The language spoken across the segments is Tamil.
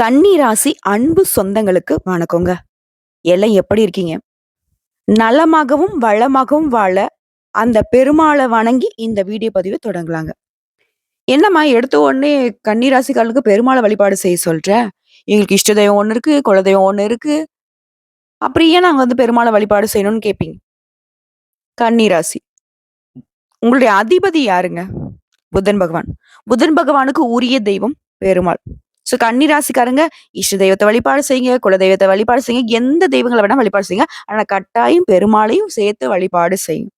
கன்னிராசி அன்பு சொந்தங்களுக்கு வணக்கங்க. எல்லாம் எப்படி இருக்கீங்க? நலமாகவும், வளமாகவும் வாழ அந்த பெருமாளை வணங்கி இந்த வீடியோ பதிவை தொடங்கலாங்க. என்னம்மா எடுத்த உடனே கன்னி பெருமாளை வழிபாடு செய்ய சொல்ற? எங்களுக்கு இஷ்ட தெய்வம் ஒன்று இருக்கு, குலதெய்வம் ஒன்று இருக்கு. அப்புறம் ஏன் நாங்கள் வந்து பெருமாளை வழிபாடு செய்யணும்னு கேட்பீங்க. கன்னி ராசி. உங்களுடைய அதிபதி யாருங்க? புதன் பகவான். புதன் பகவானுக்கு உரிய தெய்வம் பெருமாள். ஸோ கன்னி ராசிக்காரங்க இஷ்ட தெய்வத்த வழிபாடு செய்யுங்க, குலதெய்வத்த வழிபாடு செய்யுங்க, எந்த தெய்வங்களை வேணா வழிபாடு செய்யுங்க. ஆனா கட்டாயம் பெருமாளையும் சேர்த்து வழிபாடு செய்யுங்க.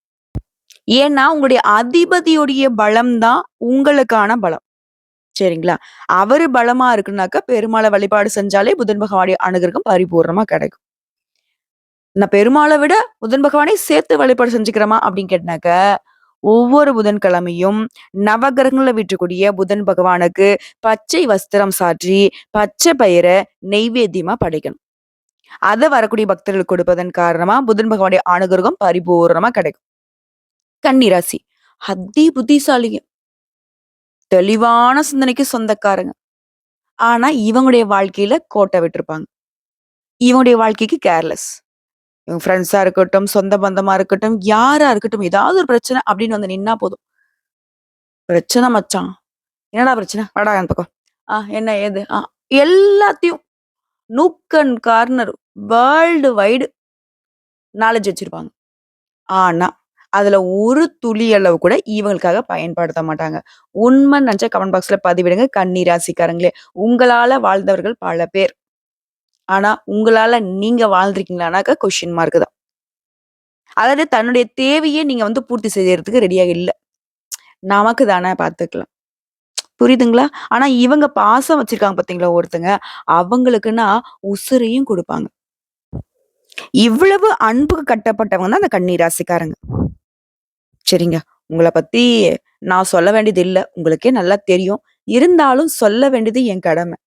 ஏன்னா, உங்களுடைய அதிபதியுடைய பலம் தான் உங்களுக்கான பலம். சரிங்களா? அவரு பலமா இருக்குனாக்கா, பெருமாள வழிபாடு செஞ்சாலே புதன் பகவானுடைய அனுகிரகம் பரிபூர்ணமா கிடைக்கும். நான் பெருமாளை விட புதன் பகவானை சேர்த்து வழிபாடு செஞ்சுக்கிறோமா அப்படின்னு கேட்டினாக்க ஒவ்வொரு புதன்கிழமையும் நவகிரகங்களை விட்டுக்கூடிய புதன் பகவானுக்கு பச்சை வஸ்திரம் சாற்றி, பச்சை பயிரை நெய்வேத்தியமா படைக்கணும். அதை வரக்கூடிய பக்தர்களுக்கு கொடுப்பதன் காரணமா புதன் பகவானுடைய அனுகிரகம் பரிபூர்ணமா கிடைக்கும். கன்னிராசி அதி அத்தி புத்திசாலிங்க. தெளிவான சிந்தனைக்கு சொந்தக்காரங்க. ஆனா, இவங்களுடைய வாழ்க்கையில கோட்டை விட்டுருப்பாங்க. இவங்களுடைய வாழ்க்கைக்கு கேர்லெஸ். இவங்க ஃப்ரெண்ட்ஸாக இருக்கட்டும், சொந்த பந்தமாக இருக்கட்டும், யாராக இருக்கட்டும், ஏதாவது ஒரு பிரச்சனை அப்படின்னு வந்து நின்னா போதும். பிரச்சனை மச்சான். என்னடா பிரச்சனை? வாடா அந்த பக்கம். ஆ என்ன ஏது? ஆ எல்லாத்தையும் nook and corner world wide knowledge வச்சிருப்பாங்க. ஆனா, அதில் ஒரு துளி அளவு கூட இவங்களுக்காக பயன்படுத்த மாட்டாங்க. உண்மை நினச்சா கமெண்ட் பாக்ஸில் பதிவிடுங்க. கண்ணீராசிக்காரங்களே ராசிக்காரங்களே. வாழ்ந்தவர்கள் பல பேர். ஆனா, உங்களால நீங்க வாழ்ந்திருக்கீங்களானாக்கா கொஸ்டின் மார்க் தான். அதாவது தன்னுடைய தேவையை நீங்க வந்து பூர்த்தி செய்யறதுக்கு ரெடியாக இல்லை நமக்கு தானே பார்த்துக்கலாம். புரியுதுங்களா? ஆனா இவங்க பாசம் வச்சிருக்காங்க பார்த்தீங்களா ஒருத்தங்க, அவங்களுக்குன்னா உசுரையும் கொடுப்பாங்க இவ்வளவு அன்புக்கு கட்டப்பட்டவங்க தான் அந்த கண்ணீர் ராசிக்காரங்க. சரிங்க. உங்களை பத்தி நான் சொல்ல வேண்டியது இல்லை உங்களுக்கே நல்லா தெரியும். இருந்தாலும் சொல்ல வேண்டியது என் கடமை.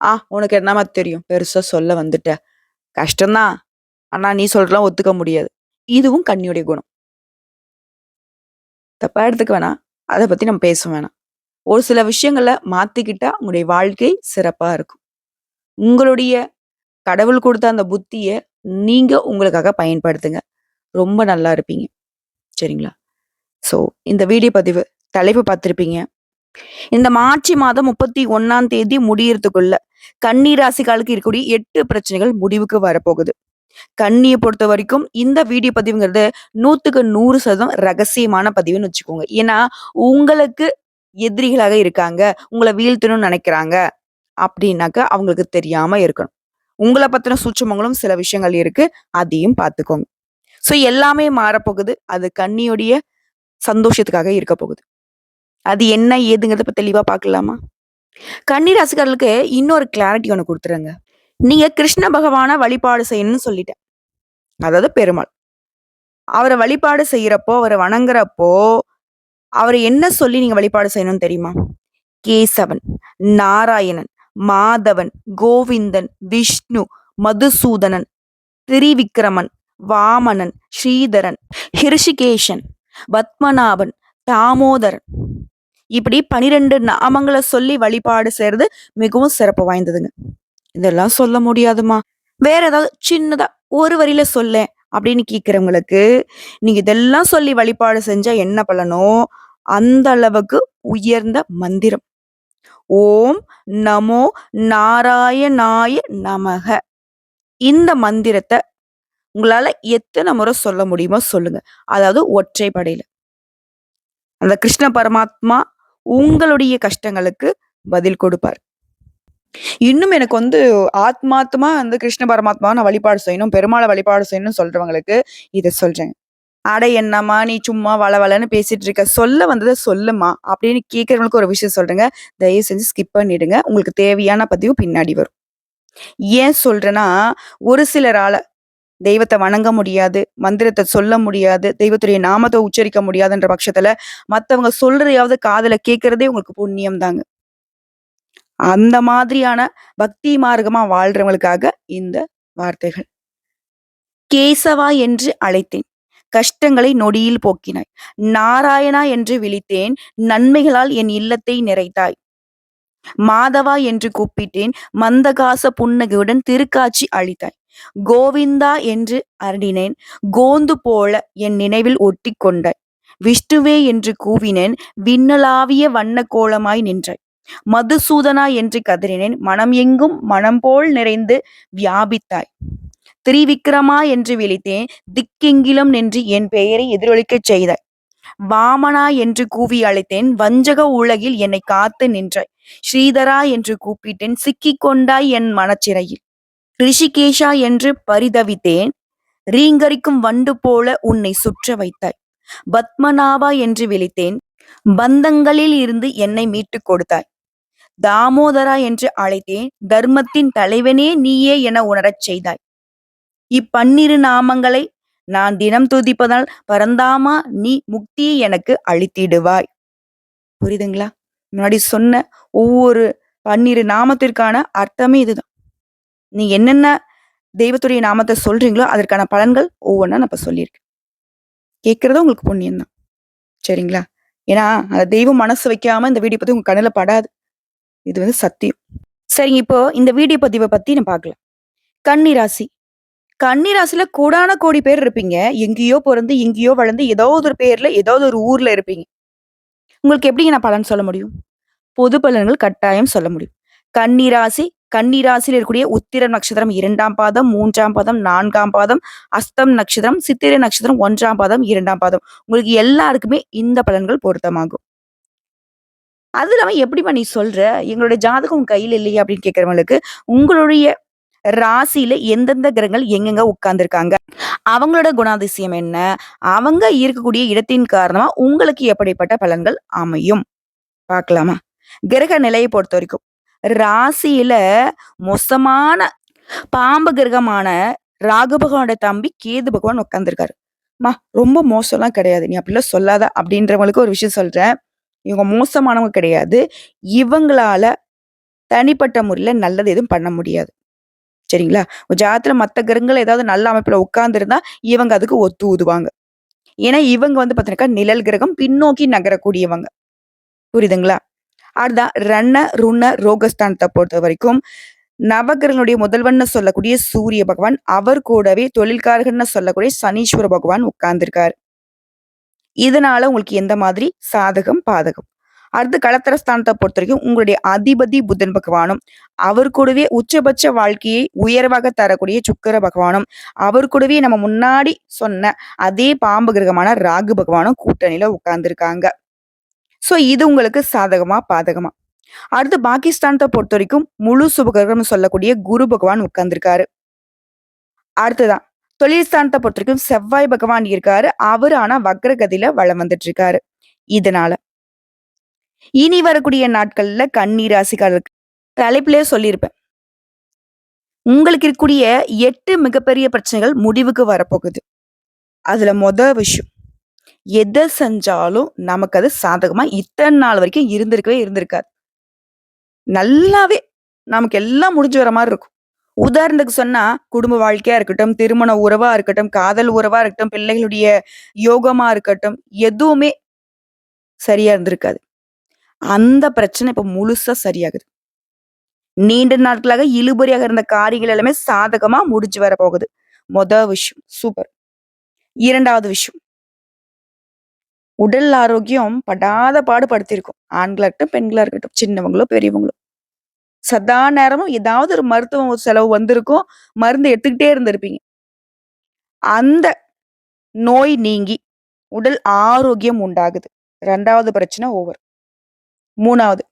ஆ உனக்கு என்னம்மா தெரியும்? பெருசா சொல்ல வந்துட்ட. கஷ்டம் தான். ஆனா நீ சொல்றதெல்லாம் ஒத்துக்க முடியாது. இதுவும் கண்ணியுடைய குணம். தப்பா எடுத்துக்க வேணாம். அதை பத்தி நம்ம பேச வேணாம். ஒரு சில விஷயங்கள மாத்திக்கிட்டா உங்களுடைய வாழ்க்கை சிறப்பா இருக்கும். உங்களுடைய கடவுள் கொடுத்த அந்த புத்திய நீங்க உங்களுக்காக பயன்படுத்துங்க. ரொம்ப நல்லா இருப்பீங்க. சரிங்களா? ஸோ இந்த வீடியோ பதிவு தலைப்பு பார்த்திருப்பீங்க. இந்த மார்ச் மாதம் 31ஆம் தேதி முடியறதுக்குள்ள கன்னி ராசிக்காரர்களுக்கு இருக்கக்கூடிய எட்டு பிரச்சனைகள் முடிவுக்கு வரப்போகுது. கண்ணியை பொறுத்த வரைக்கும் இந்த வீடியோ பதிவுங்கிறது 100க்கு 100% ரகசியமான பதிவுன்னு வச்சுக்கோங்க. ஏன்னா, உங்களுக்கு எதிரிகளாக இருக்காங்க. உங்களை வீழ்த்தணும்னு நினைக்கிறாங்க. அப்படின்னாக்க அவங்களுக்கு தெரியாம இருக்கணும். உங்களை பத்தின சூட்சமங்களும் சில விஷயங்கள் இருக்கு. அதையும் பார்த்துக்கோங்க. ஸோ எல்லாமே மாறப்போகுது. அது கன்னியுடைய சந்தோஷத்துக்காக இருக்க போகுது. அது என்ன ஏதுங்கிறத இப்போ தெளிவா பார்க்கலாமா? கன்னி ராசிக்காரர்களுக்கு இன்னொரு கிளாரிட்டி ஒண்ணு கொடுத்துருங்க நீங்க கிருஷ்ண பகவானை வழிபாடு செய்யணும்னு சொல்லிட்டேன். அதாவது பெருமாள். அவரை வழிபாடு செய்யறப்போ, அவரை வணங்குறப்போ, அவரை என்ன சொல்லி நீங்க வழிபாடு செய்யணும்னு தெரியுமா? கேசவன், நாராயணன், மாதவன், கோவிந்தன், விஷ்ணு, மதுசூதனன், திரிவிக்ரமன், வாமனன், ஸ்ரீதரன், ஹிருஷிகேஷன், பத்மநாபன், தாமோதரன். இப்படி பனிரெண்டு நாமங்களை சொல்லி வழிபாடு செய்யறது மிகவும் சிறப்பு வாய்ந்ததுங்க. இதெல்லாம் சொல்ல முடியாதும்மா. வேற ஏதாவது சின்னதா ஒரு வரியில சொல்லேன் அப்படின்னு கேட்கிறவங்களுக்கு, நீங்க இதெல்லாம் சொல்லி வழிபாடு செஞ்சா என்ன பலனோ, அந்த அளவுக்கு உயர்ந்த மந்திரம். ஓம் நமோ நாராயணாய நமக. இந்த மந்திரத்தை உங்களால எத்தனை முறை சொல்ல முடியுமோ சொல்லுங்க. அதாவது ஒற்றைப்படையில. அந்த கிருஷ்ண பரமாத்மா உங்களுடைய கஷ்டங்களுக்கு பதில் கொடுப்பார். இன்னும் எனக்கு வந்து ஆத்மாத்மா வந்து கிருஷ்ண பரமாத்மா நான் வழிபாடு செய்யணும், பெருமாளை வழிபாடு செய்யணும்னு சொல்றவங்களுக்கு இதை சொல்றேன். "அட என்னம்மா நீ சும்மா வள வளன்னு பேசிட்டு இருக்க. சொல்ல வந்ததை சொல்லுமா" அப்படின்னு கேட்கறவங்களுக்கு ஒரு விஷயம் சொல்றேங்க. தயவு செஞ்சு ஸ்கிப் பண்ணிடுங்க. உங்களுக்கு தேவையான பதிவு பின்னாடி வரும். ஏன் சொல்றேன்னா, ஒரு சிலரால தெய்வத்தை வணங்க முடியாது, மந்திரத்தை சொல்ல முடியாது, தெய்வத்துடைய நாமத்தை உச்சரிக்க முடியாதுன்ற பட்சத்துல, மத்தவங்க சொல்றதையாவது காதுல கேட்கறதே உங்களுக்கு புண்ணியம் தாங்க. அந்த மாதிரியான பக்தி மார்க்கமா வாழ்றவங்களுக்காக இந்த வார்த்தைகள். கேசவா என்று அழைத்தேன். கஷ்டங்களை நொடியில் போக்கினாய். நாராயணா என்று விழித்தேன் நன்மைகளால் என் இல்லத்தை நிறைத்தாய். மாதவா என்று கூப்பிட்டேன் மந்தகாச புன்னகையுடன் திருக்காட்சி அளித்தாய் கோவிந்தா என்று அருடினேன் கோந்து போல என் நினைவில் ஒட்டி கொண்டாய் விஷ்ணுவே என்று கூவினேன். விண்ணலாவிய வண்ண கோலமாய் நின்றாய். மதுசூதனா என்று கதறினேன். மனம் எங்கும் மனம் போல் நிறைந்து வியாபித்தாய். திரிவிக்ரமா என்று விழித்தேன். திக்கெங்கிலும் நின்று என் பெயரை எதிரொலிக்கச் செய்தாய். வாமனா என்று கூவி அழைத்தேன். வஞ்சக உலகில் என்னை காத்து நின்றாய். ஸ்ரீதரா என்று கூப்பிட்டேன். சிக்கிக் கொண்டாய் என் மனச்சிறையில். ரிஷிகேஷா என்று பரிதவித்தேன். ரீங்கரிக்கும் வண்டு போல உன்னை சுற்ற வைத்தாய். பத்மநாபா என்று விழித்தேன். பந்தங்களில் இருந்து என்னை மீட்டுக் கொடுத்தாய். தாமோதரா என்று அழைத்தேன். தர்மத்தின் தலைவனே நீயே என உணரச் செய்தாய். இப்பன்னிரு நாமங்களை நான் தினம் துதிப்பதால் பரந்தாமா நீ முக்தியை எனக்கு அளித்திடுவாய். புரியுதுங்களா? முன்னாடி சொன்ன ஒவ்வொரு பன்னிரு நாமத்திற்கான அர்த்தமே இதுதான். நீ என்னென்ன தெய்வத்துடைய நாமத்தை சொல்றீங்களோ அதற்கான பலன்கள் ஒவ்வொன்றா நான் இப்போ சொல்லியிருக்கேன் கேட்கறது உங்களுக்கு புண்ணியம் தான் சரிங்களா? ஏன்னா அந்த தெய்வம் மனசு வைக்காம இந்த வீடியோ பத்தி உங்க கண்ணில் படாது. இது வந்து சத்தியம். சரிங்க இப்போ இந்த வீடியோ பதிவை பத்தி நான் பார்க்கலாம். கன்னி ராசி கன்னி ராசியில கோடான கோடி பேர் இருப்பீங்க. எங்கேயோ பிறந்து எங்கேயோ வளர்ந்து ஏதோ ஒரு பேர்ல ஏதோ ஒரு ஊர்ல இருப்பீங்க. உங்களுக்கு எப்படிங்க நான் பலன் சொல்ல முடியும்? பொது பலன்கள் கட்டாயம் சொல்ல முடியும். கன்னி ராசி கன்னி இருக்கக்கூடிய உத்திர நட்சத்திரம் இரண்டாம் பாதம் மூன்றாம் பாதம் நான்காம் பாதம் அஸ்தம் நட்சத்திரம் சித்திரை நட்சத்திரம் ஒன்றாம் பாதம் இரண்டாம் பாதம். உங்களுக்கு எல்லாருக்குமே இந்த பலன்கள் பொருத்தமாகும். அது இல்லாமல் எப்படிப்பா நீ சொல்ற? எங்களுடைய ஜாதகம் உன் கையில் இல்லையா அப்படின்னு கேட்கறவங்களுக்கு உங்களுடைய ராசியில எந்தெந்த கிரகங்கள் எங்கெங்க உட்கார்ந்துருக்காங்க? அவங்களோட குணாதிசயம் என்ன? அவங்க இருக்கக்கூடிய இடத்தின் காரணமா உங்களுக்கு எப்படிப்பட்ட பலன்கள் அமையும்? பார்க்கலாமா? கிரக நிலையை பொறுத்த வரைக்கும். ராசியில மோசமான பாம்பு கிரகமான ராகு பகவானோட தம்பி கேது பகவான் உட்காந்துருக்காரு மா ரொம்ப மோசம்லாம் கிடையாது. நீ அப்படிலாம் சொல்லாத அப்படின்றவங்களுக்கு ஒரு விஷயம் சொல்றேன். இவங்க மோசமானவங்க கிடையாது. இவங்களால தனிப்பட்ட முறையில நல்லது எதுவும் பண்ண முடியாது. சரிங்களா? ஜாத்துல மற்ற கிரகங்கள் ஏதாவது நல்ல அமைப்புல உட்கார்ந்துருந்தா இவங்க அதுக்கு ஒத்து ஊதுவாங்க. ஏன்னா இவங்க வந்து பாத்தீங்கன்னா நிழல் கிரகம் பின்னோக்கி நகரக்கூடியவங்க. புரியுதுங்களா? அடுத்தா ரன்ன ருண ரோகஸ்தானத்தை பொறுத்த வரைக்கும் நவகிரகனுடைய முதல்வன் சொல்லக்கூடிய சூரிய பகவான் அவர் கூடவே தொழில்காரகன்னு சொல்லக்கூடிய சனீஸ்வர பகவான் உட்கார்ந்திருக்கார். இதனால உங்களுக்கு எந்த மாதிரி? சாதகம் பாதகம். அடுத்து களத்திரஸ்தானத்தை பொறுத்த வரைக்கும் உங்களுடைய அதிபதி புதன் பகவானும் அவர் கூடவே உச்சபட்ச வாழ்க்கையை உயர்வாக தரக்கூடிய சுக்கர பகவானும் அவர் கூடவே நம்ம முன்னாடி சொன்ன அதே பாம்பு கிரகமான ராகு பகவானும் கூட்டணியில உட்கார்ந்துருக்காங்க. ஸோ இது உங்களுக்கு சாதகமா பாதகமா? அடுத்து பாகிஸ்தானத்தை பொறுத்த வரைக்கும் முழு சுபகிரகம் சொல்லக்கூடிய குரு பகவான் உட்கார்ந்துருக்காரு. அடுத்ததான் தொழில்ஸ்தானத்தை பொறுத்த வரைக்கும் செவ்வாய் பகவான் இருக்காரு. அவர் ஆனா வக்ரகதியில வளம் வந்துட்டு இருக்காரு இதனால. இனி வரக்கூடிய நாட்கள்ல கண்ணீர் ராசிக்காரருக்கு தலைப்பிலே சொல்லியிருப்பேன். உங்களுக்கு இருக்கக்கூடிய எட்டு மிகப்பெரிய பிரச்சனைகள் முடிவுக்கு வரப்போகுது. அதுல மொத விஷயம். எதை செஞ்சாலும் நமக்கு அது சாதகமா இத்தனை நாள் வரைக்கும் இருந்திருக்கவே இருந்திருக்காது. நல்லாவே நமக்கு எல்லாம் முடிஞ்சு வர மாதிரி இருக்கும். உதாரணத்துக்கு சொன்னா குடும்ப வாழ்க்கையா இருக்கட்டும் திருமண உறவா இருக்கட்டும் காதல் உறவா இருக்கட்டும் பிள்ளைகளுடைய யோகமா இருக்கட்டும் எதுவுமே சரியா இருந்திருக்காது. அந்த பிரச்சனை இப்ப முழுசா சரியாகுது. நீண்ட நாட்களாக இழுபறியாக இருந்த காரியங்கள் எல்லாமே சாதகமா முடிஞ்சு வர போகுது. மொத விஷயம் சூப்பர் இரண்டாவது விஷயம் உடல் ஆரோக்கியம் படாத பாடு ஆண்களாக இருக்கட்டும் பெண்களாக இருக்கட்டும் சின்னவங்களோ பெரியவங்களோ. சதா நேரமும் ஏதாவது ஒரு மருத்துவ செலவு வந்திருக்கும். மருந்து எடுத்துக்கிட்டே இருந்திருப்பீங்க. அந்த நோய் நீங்கி உடல் ஆரோக்கியம் உண்டாகுது. ரெண்டாவது பிரச்சனை ஓவர் மூணாவது.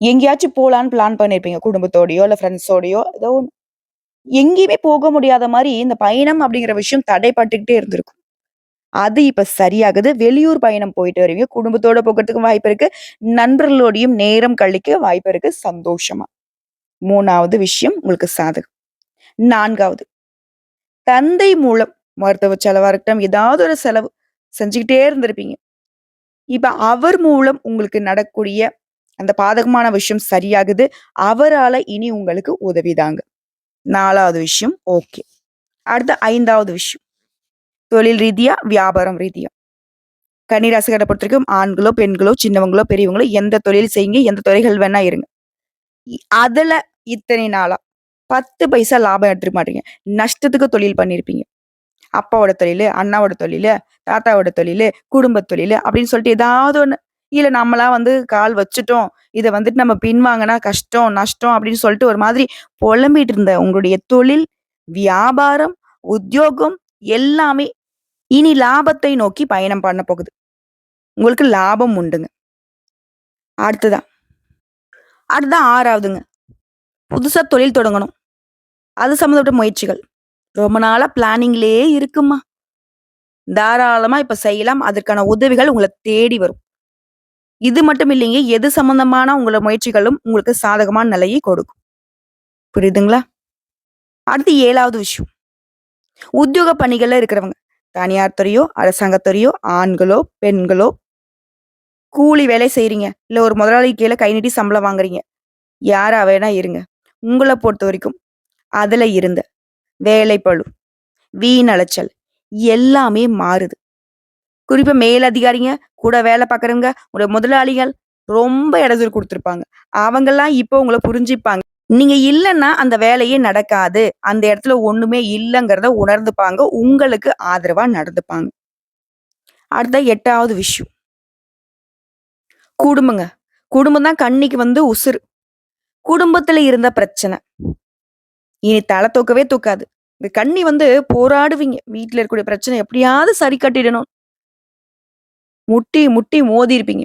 எங்கேயாச்சும் போகலான்னு பிளான் பண்ணியிருப்பீங்க குடும்பத்தோடயோ இல்லை ஃப்ரெண்ட்ஸோடயோ ஏதோ ஒன்று எங்கேயுமே போக முடியாத மாதிரி இந்த பயணம் அப்படிங்கிற விஷயம் தடைப்பட்டுக்கிட்டே இருந்திருக்கும். அது இப்போ சரியாகுது. வெளியூர் பயணம் போயிட்டு வருவீங்க. குடும்பத்தோட போகிறதுக்கும் வாய்ப்பு இருக்கு. நண்பர்களோடையும் நேரம் கழிக்க வாய்ப்பு இருக்கு. சந்தோஷமா. மூணாவது விஷயம் உங்களுக்கு சாதகம். நான்காவது. தந்தை மூலம் மருத்துவ செலவா இருக்கட்டும் ஏதாவது ஒரு செலவு செஞ்சுக்கிட்டே இருந்திருப்பீங்க. இப்ப அவர் மூலம் உங்களுக்கு நடக்கூடிய அந்த பாதகமான விஷயம் சரியாகுது. அவரால இனி உங்களுக்கு உதவிதாங்க. நாலாவது விஷயம் ஓகே. அடுத்த ஐந்தாவது விஷயம். தொழில் ரீதியா வியாபாரம் ரீதியா கன்னி பொறுத்த பொறுத்தவரைக்கும் ஆண்களோ, பெண்களோ, சின்னவங்களோ, பெரியவங்களோ எந்த தொழில் செய்யுங்க, எந்த துறைகள் வேணா இருங்க. அதுல இத்தனை நாளா 10 பைசா லாபம் எடுத்துக்க மாட்டீங்க. நஷ்டத்துக்கு தொழில் பண்ணியிருப்பீங்க. அப்பாவோட தொழில் அண்ணாவோட தொழிலு, தாத்தாவோட தொழில் குடும்பத் தொழில் அப்படின்னு சொல்லிட்டு ஏதாவது ஒன்று இல்லை நம்மளா வந்து கால் வச்சுட்டோம். இதை வந்துட்டு நம்ம பின்வாங்கினா கஷ்டம், நஷ்டம் அப்படின்னு சொல்லிட்டு ஒரு மாதிரி புலம்பிட்டு இருந்த உங்களுடைய தொழில், வியாபாரம், உத்தியோகம் எல்லாமே இனி லாபத்தை நோக்கி பயணம் பண்ண போகுது. உங்களுக்கு லாபம் உண்டுங்க. அடுத்ததா அடுத்ததான் ஆறாவதுங்க புதுசாக தொழில் தொடங்கணும். அது சம்மந்தப்பட்ட முயற்சிகள். ரொம்ப நாளாக பிளானிங்லேயே இருக்குமா தாராளமாக இப்போ செய்யலாம். அதற்கான உதவிகள் உங்களை தேடி வரும். இது மட்டும் இல்லைங்க. எது சம்மந்தமான உங்களோட முயற்சிகளும் உங்களுக்கு சாதகமான நிலையை கொடுக்கும். புரியுதுங்களா? அடுத்து ஏழாவது விஷயம். உத்தியோக பணிகள்ல இருக்கிறவங்க. தனியார் துறையோ, அரசாங்கத்துறையோ ஆண்களோ, பெண்களோ கூலி வேலை செய்கிறீங்க இல்ல ஒரு முதலாளி கீழே கை நீட்டி சம்பளம் வாங்குறீங்க. யாரா வேணா இருங்க. உங்களை பொறுத்த வரைக்கும் அதுல இருந்த வேலைப்பழு வீணலைச்சல் எல்லாமே மாறுது. குறிப்பாக மேலதிகாரிங்க, கூட வேலை பார்க்குறவங்க, உங்களோட முதலாளிகள் ரொம்ப இடைஞ்சல் கொடுத்துருப்பாங்க அவங்கெல்லாம் இப்போ உங்கள புரிஞ்சுப்பாங்க. நீங்க இல்லைன்னா அந்த வேலையே நடக்காது. அந்த இடத்துல ஒண்ணுமே இல்லைங்கிறத உணர்ந்துப்பாங்க. உங்களுக்கு ஆதரவா நடந்துப்பாங்க. அடுத்த எட்டாவது விஷயம். குடும்பங்க. குடும்பம் தான் கண்ணிக்கு வந்து உசுரு. குடும்பத்துல இருந்த பிரச்சனை. இனி தலை தூக்கவே தூக்காது. இந்த கண்ணி வந்து போராடுவீங்க. வீட்டுல இருக்கக்கூடிய பிரச்சனை எப்படியாவது சரி கட்டிடணும். முட்டி, முட்டி மோதிருப்பீங்க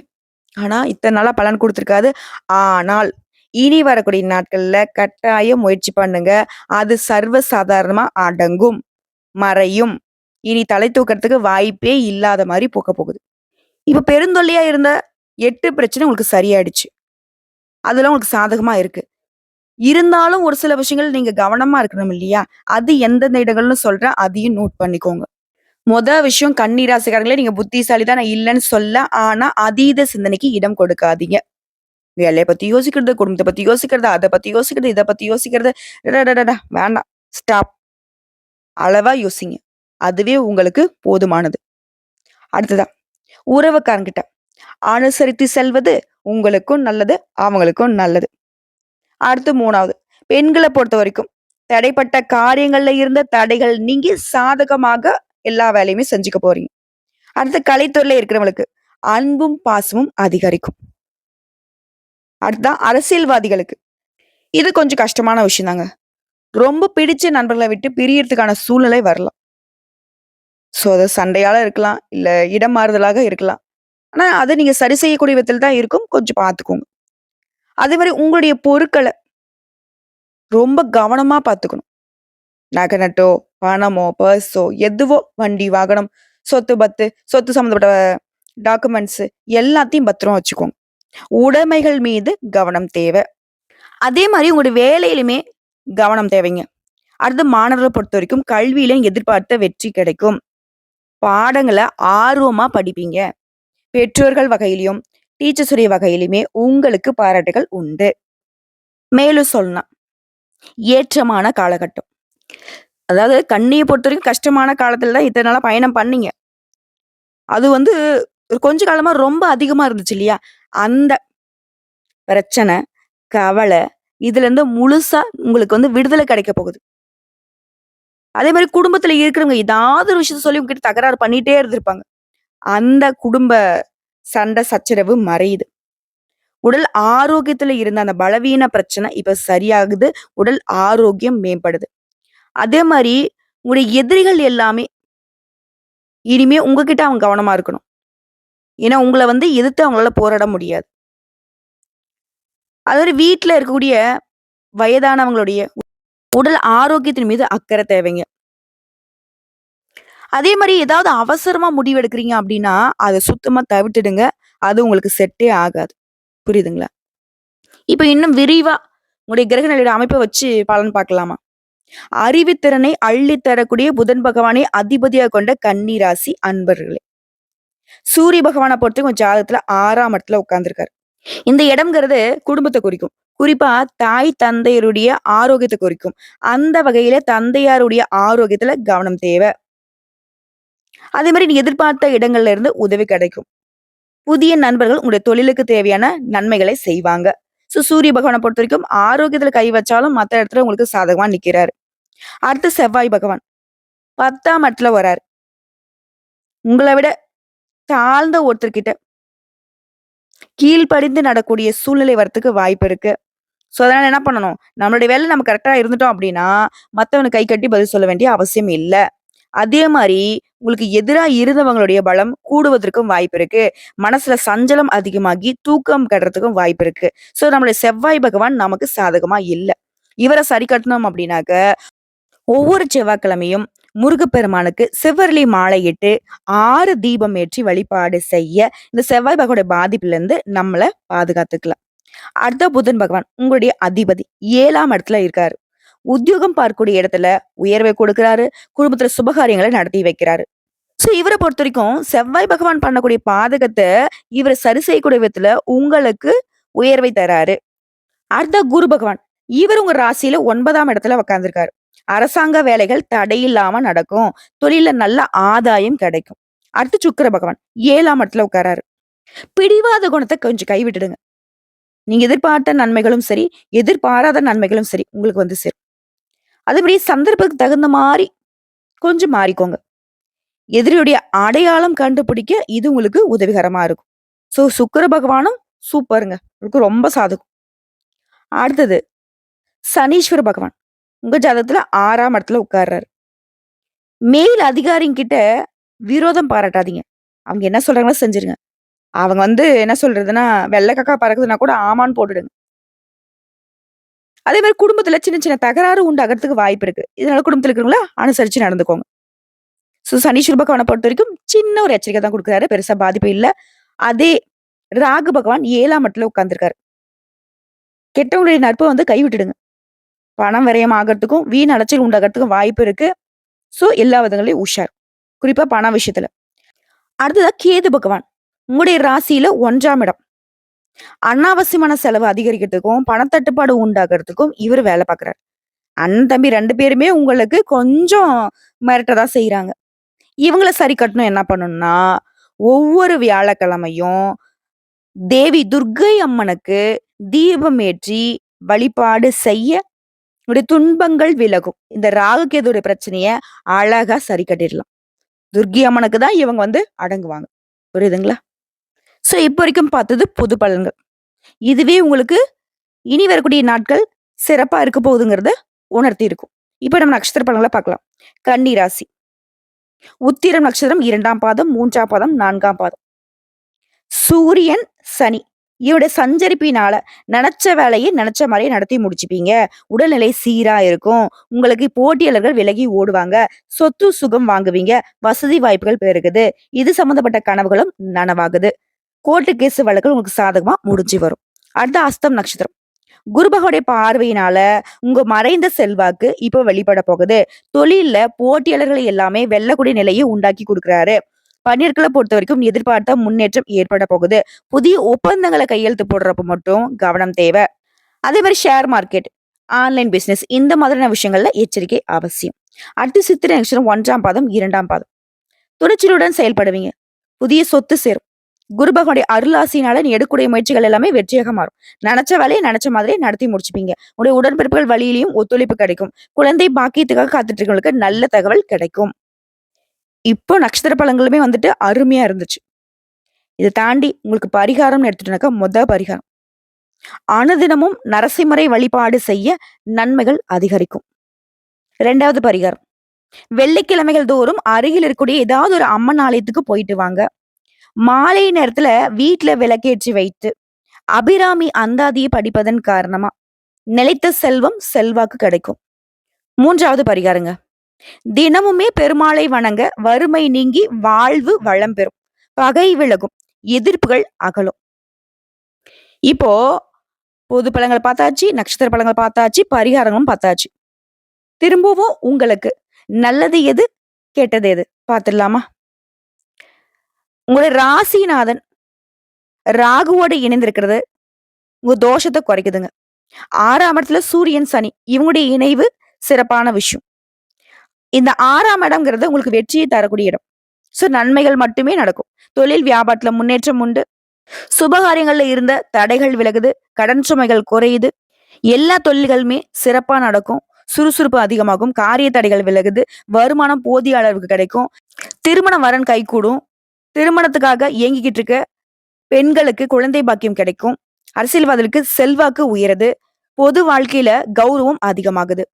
ஆனா, இத்தனை நாளா பலன் கொடுத்துருக்காது ஆனால், இனி வரக்கூடிய நாட்களில் கட்டாயம் முயற்சி பண்ணுங்க. அது சர்வ சாதாரணமா அடங்கும். மறையும். இனி தலை தூக்கறதுக்கு வாய்ப்பே இல்லாத மாதிரி போக போகுது. இப்போ பெருந்தொல்லையா இருந்த எட்டு பிரச்சனை உங்களுக்கு சரியாயிடுச்சு. அதெல்லாம் உங்களுக்கு சாதகமா இருக்கு. இருந்தாலும் ஒரு சில விஷயங்கள் நீங்க கவனமா இருக்கணும் இல்லையா? அது எந்தெந்த இடங்கள்னு சொல்றேன். அதையும் நோட் பண்ணிக்கோங்க. மொத விஷயம் கண்ணீராசிக்காரங்களே நீங்க புத்திசாலி தான் நான் இல்லைன்னு சொல்ல. ஆனா, அதீத சிந்தனைக்கு இடம் கொடுக்காதீங்க. வேலையை பத்தி யோசிக்கிறது, குடும்பத்தை பத்தி யோசிக்கிறது, அதை பத்தி யோசிக்கிறது, இதை பத்தி யோசிக்கிறது. வேண்டாம். ஸ்டாப். அளவா யோசிங்க. அதுவே உங்களுக்கு போதுமானது. அடுத்ததா, உறவுக்காரங்கிட்ட அனுசரித்து செல்வது உங்களுக்கும் நல்லது, அவங்களுக்கும் நல்லது. அடுத்து மூணாவது பெண்களை பொறுத்த வரைக்கும் தடைப்பட்ட காரியங்கள்ல இருந்த தடைகள் நீங்கி சாதகமாக எல்லா வேலையுமே செஞ்சுக்க போறீங்க. அடுத்து கலைத்துறையில இருக்கிறவங்களுக்கு அன்பும், பாசமும் அதிகரிக்கும். அடுத்ததா அரசியல்வாதிகளுக்கு. இது கொஞ்சம் கஷ்டமான விஷயம் தாங்க. ரொம்ப பிடிச்ச நண்பர்களை விட்டு பிரியறதுக்கான சூழ்நிலை வரலாம். ஸோ, அது சண்டையால இருக்கலாம். இல்லை இடம் மாறுதலாக இருக்கலாம். ஆனால் அதை நீங்கள் சரி செய்யக்கூடிய விதத்தில் தான் இருக்கும். கொஞ்சம் பார்த்துக்கோங்க. அதே மாதிரி உங்களுடைய பொருட்களை ரொம்ப கவனமாக பார்த்துக்கணும். நகை நட்டோ, பணமோ, பர்ஸோ எதுவோ வண்டி, வாகனம், சொத்து பத்து, சொத்து சம்மந்தப்பட்ட டாக்குமெண்ட்ஸு எல்லாத்தையும் பத்திரமா வச்சுக்கோங்க. உடைமைகள் மீது கவனம் தேவை. அதே மாதிரி உங்களுடைய வேலையிலுமே கவனம் தேவைங்க. அடுத்து மாணவர்களை பொறுத்த வரைக்கும் கல்வியில எதிர்பார்த்த வெற்றி கிடைக்கும். பாடங்களை ஆர்வமா படிப்பீங்க. பெற்றோர்கள் வகையிலையும் டீச்சர்ஸ் உடைய வகையிலுமே உங்களுக்கு பாராட்டுகள் உண்டு. மேலும் சொல்லலாம் ஏற்றமான காலகட்டம். அதாவது கன்னிய பொறுத்தவரைக்கும் கஷ்டமான காலத்துல தான் இத்தனை நாளா பயணம் பண்ணீங்க. அது வந்து கொஞ்ச காலமா ரொம்ப அதிகமா இருந்துச்சு இல்லையா? அந்த பிரச்சனை, கவலை இதுல இருந்து முழுசா உங்களுக்கு வந்து விடுதலை கிடைக்க போகுது. அதே மாதிரி குடும்பத்துல இருக்கிறவங்க ஏதாவது ஒரு விஷயத்த சொல்லி உங்ககிட்ட தகராறு பண்ணிட்டே இருந்திருப்பாங்க. அந்த குடும்ப சண்டை, சச்சரவு மறையுது. உடல் ஆரோக்கியத்துல இருந்த அந்த பலவீன பிரச்சனை இப்ப சரியாகுது. உடல் ஆரோக்கியம் மேம்படுது. அதே மாதிரி உங்களுடைய எதிரிகள் எல்லாமே இனிமே உங்ககிட்ட அவங்க கவனமா இருக்கணும். ஏன்னா, உங்களை வந்து எதிர்த்து அவங்களால போராட முடியாது. அதாவது வீட்டில் இருக்கக்கூடிய வயதானவங்களுடைய உடல் ஆரோக்கியத்தின் மீது அக்கறை தேவைங்க. அதே மாதிரி ஏதாவது அவசரமா முடிவெடுக்கிறீங்க அப்படின்னா, அதை சுத்தமா தவிட்டுடுங்க அது உங்களுக்கு செட்டே ஆகாது. புரியுதுங்களா? இப்போ இன்னும் விரிவா உங்களுடைய கிரக நிலையோட அமைப்பை வச்சு பலன் பார்க்கலாமா? அறிவுத்திறனை அள்ளித் தரக்கூடிய புதன் பகவானை அதிபதியாக கொண்ட கன்னிராசி அன்பர்களே. சூரிய பகவான பொறுத்தவரைக்கும் ஜாதகத்துல ஆறாம் இடத்துல உட்கார்ந்துருக்காரு இந்த இடம்ங்கிறது குடும்பத்தை குறிக்கும். குறிப்பா தாய், தந்தையருடைய ஆரோக்கியத்தை குறிக்கும். அந்த வகையில தந்தையாருடைய ஆரோக்கியத்துல கவனம் தேவை. அதே மாதிரி எதிர்பார்த்த இடங்கள்ல இருந்து உதவி கிடைக்கும். புதிய நண்பர்கள் உங்களுடைய தொழிலுக்கு தேவையான நன்மைகளை செய்வாங்க. ஸோ சூரிய பகவான பொறுத்தவரைக்கும் ஆரோக்கியத்துல கை வச்சாலும் மத்த இடத்துல உங்களுக்கு சாதகமா நிக்கிறாரு. அடுத்து செவ்வாய் பகவான். 10ஆம் இடத்துல வராரு. உங்களை விட தாழ்ந்த ஒருத்தர்கிட்ட கீழ்ப்படிந்து நடக்கூடிய சூழ்நிலை வரத்துக்கு வாய்ப்பு இருக்கு. ஸோ அதனால என்ன பண்ணணும்? நம்மளுடைய வேலை நம்ம கரெக்டா இருந்துட்டோம் அப்படின்னா மத்தவனுக்கு கை கட்டி பதில் சொல்ல வேண்டிய அவசியம் இல்லை அதே மாதிரி உங்களுக்கு எதிரா இருந்தவங்களுடைய பலம் கூடுவதற்கும் வாய்ப்பு இருக்கு. மனசுல சஞ்சலம் அதிகமாகி தூக்கம் கட்டுறதுக்கும் வாய்ப்பு இருக்கு. ஸோ நம்மளுடைய செவ்வாய் பகவான் நமக்கு சாதகமா இல்லை இவரை சரி கட்டணும் அப்படின்னாக்க ஒவ்வொரு செவ்வாய்க்கிழமையும் முருகப்பெருமானுக்கு செவ்வரளி மாலையிட்டு ஆறு தீபம் ஏற்றி வழிபாடு செய்ய, இந்த செவ்வாய் பகவானுடைய பாதிப்புலருந்து நம்மளை பாதுகாத்துக்கலாம். அடுத்த புதன் பகவான் உங்களுடைய அதிபதி ஏழாம் இடத்துல இருக்காரு. உத்தியோகம் பார்க்கக்கூடிய இடத்துல உயர்வை கொடுக்கிறாரு. குடும்பத்துல சுபகாரியங்களை நடத்தி வைக்கிறாரு. ஸோ பொறுத்த வரைக்கும் செவ்வாய் பகவான் பண்ணக்கூடிய பாதகத்தை இவரை சரி செய்யக்கூடிய விதத்துல உங்களுக்கு உயர்வை தராரு. அடுத்த குரு பகவான். இவரு உங்க ராசியில ஒன்பதாம் இடத்துல உக்காந்துருக்காரு அரசாங்க வேலைகள் தடையில்லாம நடக்கும். தொழில நல்ல ஆதாயம் கிடைக்கும். அடுத்து சுக்கிர பகவான் ஏழாம் இடத்துல உட்கார்றாரு. பிடிவாத குணத்தை கொஞ்சம் கைவிட்டுடுங்க. நீங்க எதிர்பார்த்த நன்மைகளும் சரி, எதிர்பாராத நன்மைகளும் சரி உங்களுக்கு வந்து சேரும். அதுபடி சந்தர்ப்பத்துக்கு தகுந்த மாதிரி கொஞ்சம் மாறிக்கோங்க. எதிரியுடைய அடையாளம் கண்டுபிடிக்க இது உங்களுக்கு உதவிகரமா இருக்கும். ஸோ சுக்கிர பகவானும் சூப்பருங்க உங்களுக்கு ரொம்ப சாதகம். அடுத்தது சனீஸ்வர பகவான். உங்க ஜாதகத்துல ஆறாம் இடத்துல உட்கார்றாரு. மேல் அதிகாரிங்கிட்ட விரோதம் பாராட்டாதீங்க. அவங்க என்ன சொல்றாங்களோ செஞ்சிருங்க அவங்க வந்து என்ன சொல்றதுன்னா, வெள்ளைக்காக்கா பறக்குதுன்னா கூட ஆமான்னு போட்டுடுங்க. அதே மாதிரி குடும்பத்துல சின்ன சின்ன தகராறு உண்டாகிறதுக்கு வாய்ப்பு இருக்கு. இதனால குடும்பத்துல இருக்கிறவங்கள அனுசரிச்சு நடந்துக்கோங்க. ஸோ சனீஸ்வர பொறுத்த வரைக்கும் சின்ன ஒரு எச்சரிக்கை தான் கொடுக்குறாரு பெருசா பாதிப்பு இல்லை அதே ராகு பகவான் ஏழாம் இடத்துல உட்கார்ந்திருக்காரு. கெட்டவங்களுடைய நட்பை வந்து கைவிட்டுடுங்க. பணம் விரயம் ஆகிறதுக்கும் வீண் அலைச்சல் உண்டாகறதுக்கும் வாய்ப்பு இருக்கு. ஸோ எல்லா விதங்களையும் உஷார். குறிப்பா பண விஷயத்துல. அடுத்ததா கேது பகவான். உங்களுடைய ராசியில ஒன்றாம் இடம். அனாவசியமான செலவு அதிகரிக்கிறதுக்கும், பணத்தட்டுப்பாடு உண்டாகிறதுக்கும் இவர் வேலை பார்க்குறாரு. அண்ணன், தம்பி ரெண்டு பேருமே உங்களுக்கு கொஞ்சம் மிரட்ட செய்கிறாங்க இவங்களை சரி கட்டணும் என்ன பண்ணணும்னா, ஒவ்வொரு வியாழக்கிழமையும் தேவி துர்க்கை அம்மனுக்கு தீபம் ஏற்றி வழிபாடு செய்ய உடைய துன்பங்கள் விலகும். இந்த ராகுகேதுடைய பிரச்சனைய அழகா சரி கட்டிடலாம். துர்கி அம்மனுக்கு தான் இவங்க வந்து அடங்குவாங்க. புரியுதுங்களா? ஸோ இப்போ வரைக்கும் பார்த்தது பொது பலன்கள். இதுவே உங்களுக்கு இனி வரக்கூடிய நாட்கள் சிறப்பாக இருக்க போகுதுங்கிறத உணர்த்தி இருக்கும். இப்போ நம்ம நட்சத்திர பலன்களை பார்க்கலாம். கன்னி ராசி. உத்திரம் நட்சத்திரம் இரண்டாம் பாதம், மூன்றாம் பாதம், நான்காம் பாதம். சூரியன், சனி இவருடைய சஞ்சரிப்பினால நினைச்ச வேலையை நினைச்ச மாதிரியே நடத்தி முடிச்சுப்பீங்க. உடல்நிலை சீரா இருக்கும். உங்களுக்கு போட்டியாளர்கள் விலகி ஓடுவாங்க. சொத்து சுகம் வாங்குவீங்க. வசதி வாய்ப்புகள் பெருகுது. இது சம்மந்தப்பட்ட கனவுகளும் நனவாகுது. கோர்ட்டு கேஸ் வழக்குகள் உங்களுக்கு சாதகமா முடிஞ்சு வரும். அடுத்து அஸ்தம் நட்சத்திரம். குருபகோடைய பார்வையினால உங்க மறைந்த செல்வாக்கு இப்ப வெளிப்பட போகுது. தொழில்ல போட்டியாளர்களை எல்லாமே வெல்லக்கூடிய நிலையை உண்டாக்கி கொடுக்குறாரு பணியாட்கள பொறுத்தவரைக்கும் எதிர்பார்த்த முன்னேற்றம் ஏற்பட போகுது. புதிய ஒப்பந்தங்களை கையெழுத்து போடுறப்ப மட்டும் கவனம் தேவை அதே மாதிரி ஷேர் மார்க்கெட், ஆன்லைன் பிசினஸ் இந்த மாதிரியான விஷயங்கள்ல எச்சரிக்கை அவசியம். அடுத்து சித்திரை நட்சத்திரம் ஒன்றாம் பாதம், இரண்டாம் பாதம். துணிச்சலுடன் செயல்படுவீங்க. புதிய சொத்து சேரும். குரு பகவானுடைய அருளாசினால நீ முயற்சிகள் எல்லாமே வெற்றியாக மாறும். நினைச்ச வேலையை நினைச்ச மாதிரியே நடத்தி முடிச்சுப்பீங்க. உடைய உடன்பிறப்புகள் வழியிலயும் ஒத்துழைப்பு கிடைக்கும். குழந்தை பாக்கியத்துக்காக காத்துட்டு இருக்கவங்களுக்கு நல்ல தகவல் கிடைக்கும். இப்போ நட்சத்திர பழங்களுமே வந்துட்டு அருமையா இருந்துச்சு. இதை தாண்டி உங்களுக்கு பரிகாரம்னு எடுத்துட்டோம்னாக்கா, மொத பரிகாரம். அனுதினமும் நரசிம்மரை வழிபாடு செய்ய நன்மைகள் அதிகரிக்கும். ரெண்டாவது பரிகாரம். வெள்ளிக்கிழமைகள் தோறும் அருகில் இருக்கக்கூடிய ஏதாவது ஒரு அம்மன் ஆலயத்துக்கு போயிட்டு வாங்க. மாலை நேரத்துல வீட்டுல விளக்கேற்றி வைத்து, அபிராமி அந்தாதியை படிப்பதன் காரணமா நிலைத்த செல்வம், செல்வாக்கு கிடைக்கும். மூன்றாவது பரிகாரங்க. தினமுமே பெருமாளை வணங்க வறுமை நீங்கி வாழ்வு வளம் பெறும். பகை விலகும். எதிர்ப்புகள் அகலும். இப்போ பொது பழங்களை பார்த்தாச்சு, நட்சத்திர பழங்களை பார்த்தாச்சு, பரிகாரங்களும் பார்த்தாச்சு. திரும்பவும் உங்களுக்கு நல்லது எது? கெட்டது எது? பார்த்துடலாமா? உங்களுடைய ராசிநாதன் ராகுவோட இணைந்திருக்கிறது உங்க தோஷத்தை குறைக்குதுங்க. ஆறாம் இடத்துல சூரியன், சனி இவங்களுடைய இணைவு சிறப்பான விஷயம். இந்த ஆறாம் இடம்ங்கிறது உங்களுக்கு வெற்றியை தரக்கூடிய இடம். ஸோ நன்மைகள் மட்டுமே நடக்கும். தொழில் வியாபாரத்துல முன்னேற்றம் உண்டு. சுபகாரியங்கள்ல இருந்த தடைகள் விலகுது கடன் சுமைகள் குறையுது. எல்லா தொழில்களுமே சிறப்பா நடக்கும் சுறுசுறுப்பு அதிகமாகும் காரிய தடைகள் விலகுது வருமானம் போதிய அளவுக்கு கிடைக்கும். திருமண வரன் கைகூடும். திருமணத்துக்காக இயங்கிக்கிட்டு இருக்க பெண்களுக்கு குழந்தை பாக்கியம் கிடைக்கும். அரசியல்வாதிகளுக்கு செல்வாக்கு உயருது. பொது வாழ்க்கையில கௌரவம் அதிகமாகுது.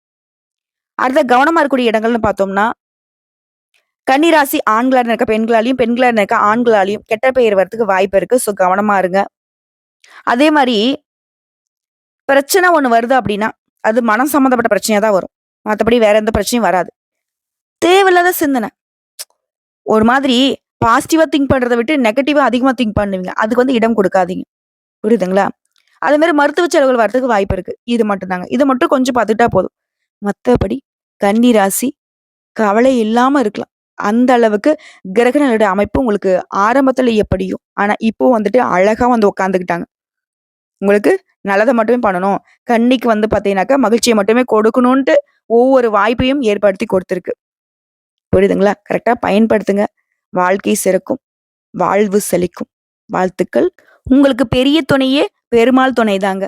அடுத்த கவனமா இருக்கக்கூடிய இடங்கள்னு பார்த்தோம்னா கன்னிராசி ஆண்களாக இருக்க பெண்களாலையும் பெண்களாக இருக்க ஆண்களாலையும் கெட்ட பெயர் வரதுக்கு வாய்ப்பு இருக்கு. ஸோ கவனமா இருங்க. அதே மாதிரி பிரச்சனை ஒன்று வருது அப்படின்னா அது மனம் சம்மந்தப்பட்ட பிரச்சனையா தான் வரும். மற்றபடி வேற எந்த பிரச்சனையும் வராது. தேவையில்லாத சிந்தனை. ஒரு மாதிரி பாசிட்டிவா திங்க் பண்றதை விட்டு நெகட்டிவா அதிகமா திங்க் பண்ணுவீங்க. அதுக்கு வந்து இடம் கொடுக்காதீங்க. புரியுதுங்களா? அதே மாதிரி மருத்துவ செலவுகள் வரதுக்கு வாய்ப்பு இருக்கு. இது மட்டும் தாங்க இது மட்டும் கொஞ்சம் பார்த்துட்டா போதும். மற்றபடி கன்னி ராசி கவலை இல்லாம இருக்கலாம். அந்த அளவுக்கு கிரகங்களோட அமைப்பு உங்களுக்கு ஆரம்பத்துல எப்படியும் ஆனா இப்போ வந்துட்டு அழகா வந்து உட்காந்துக்கிட்டாங்க உங்களுக்கு நல்லதை மட்டுமே பண்ணணும். கன்னிக்கு வந்து பார்த்தீங்கன்னாக்கா மகிழ்ச்சியை மட்டுமே கொடுக்கணும்ன்ட்டு ஒவ்வொரு வாய்ப்பையும் ஏற்படுத்தி கொடுத்துருக்கு. புரியுதுங்களா? கரெக்டா பயன்படுத்துங்க. வாழ்க்கை சிறக்கும். வாழ்வு செழிக்கும். வாழ்த்துக்கள். உங்களுக்கு பெரிய துணையே பெருமாள் துணை தாங்க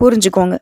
புரிஞ்சுக்கோங்க.